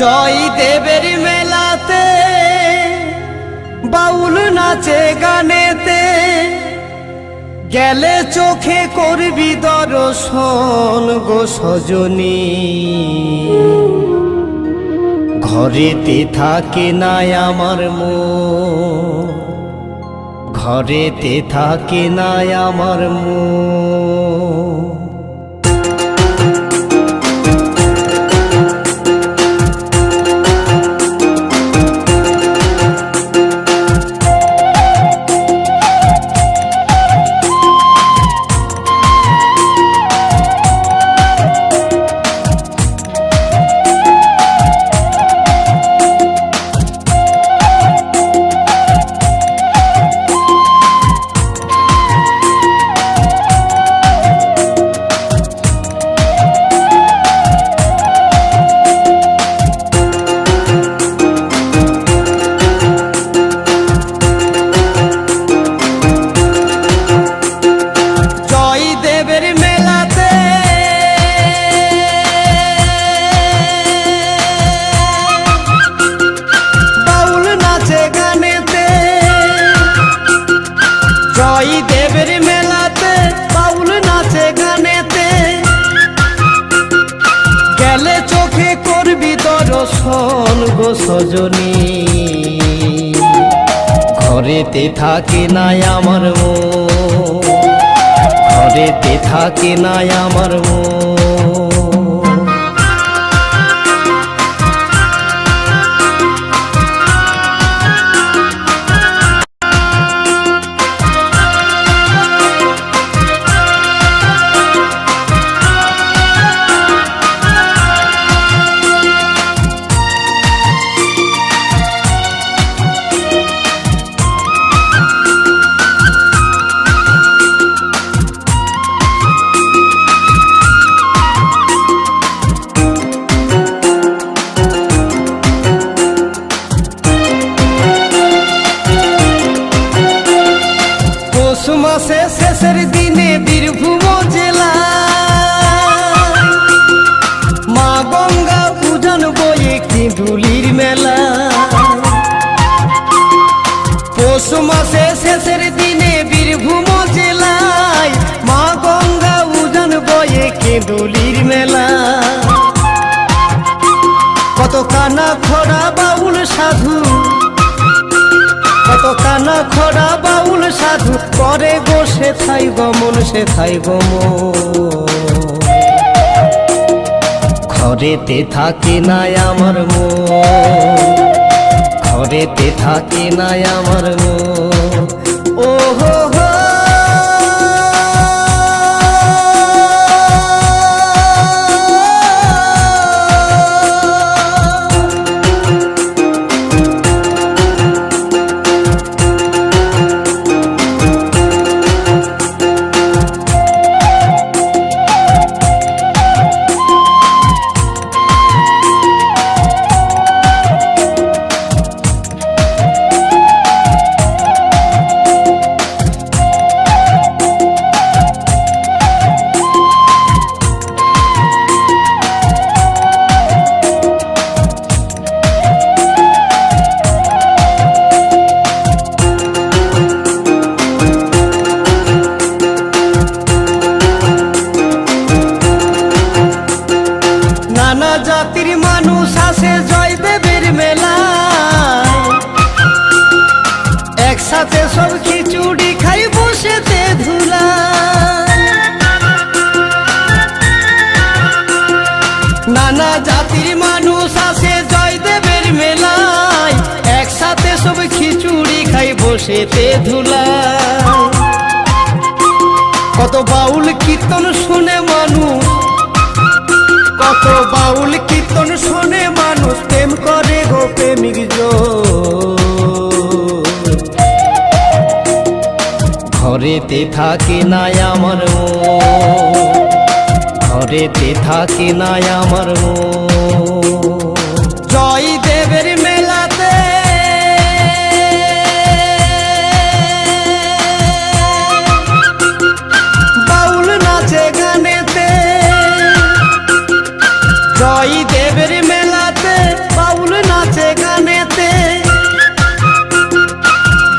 জয় দেবের মেলাতে, বাউল নাচে গানেতে, গেলে চোখে করবি দর্শন গো সজনী। ঘরেতে থাকে নাই আমার মন, ঘরেতে থাকে নাই আমার মন। করবি দর্শন গো সজনী। ঘরেতে থাকে নাই আমার মো ঘরেতে থাকে নাই আমার মন। শেষের দিনে বীরভূম জেলা মা গঙ্গা পূজন বয়ে কিঁদুলির মেলা। পৌষ মাসে শেষের দিনে বীরভূম জেলায় মা গঙ্গা উজান বয়ে কেঁদুলির খোড়া বাউল সাধু করে গো সে থাই গমন সে থাই গমন ঘরেতে থাকে নাই আমার মন, ঘরেতে থাকে নাই আমার মন। ও নানা জাতির মানুষ আসে জয়দেবের মেলা। একসাথে সব খিচুড়ি খাই, বসেতে ধুলা। নানা জাতির মানুষ আসে জয়দেবের মেলায়। একসাথে সব খিচুড়ি খাই, বসেতে ধুলা। কত বাউল কীর্তন শুনে মানুষ কত বাউল কীর্তন শোনে মানুষ প্রেম করে গো প্রেমিক। ঘরেতে থাকে নাই আমার মো ঘরেতে থাকে নাই আমার মন জয় দেবের মেলাতে, বাউল নাচে গানেতে।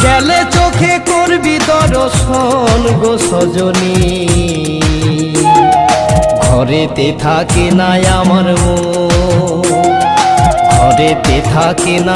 গেলে চোখে করবি দর্শন গো সজনী। ঘরেতে থাকে না আমার মো ঘরেতে থাকে না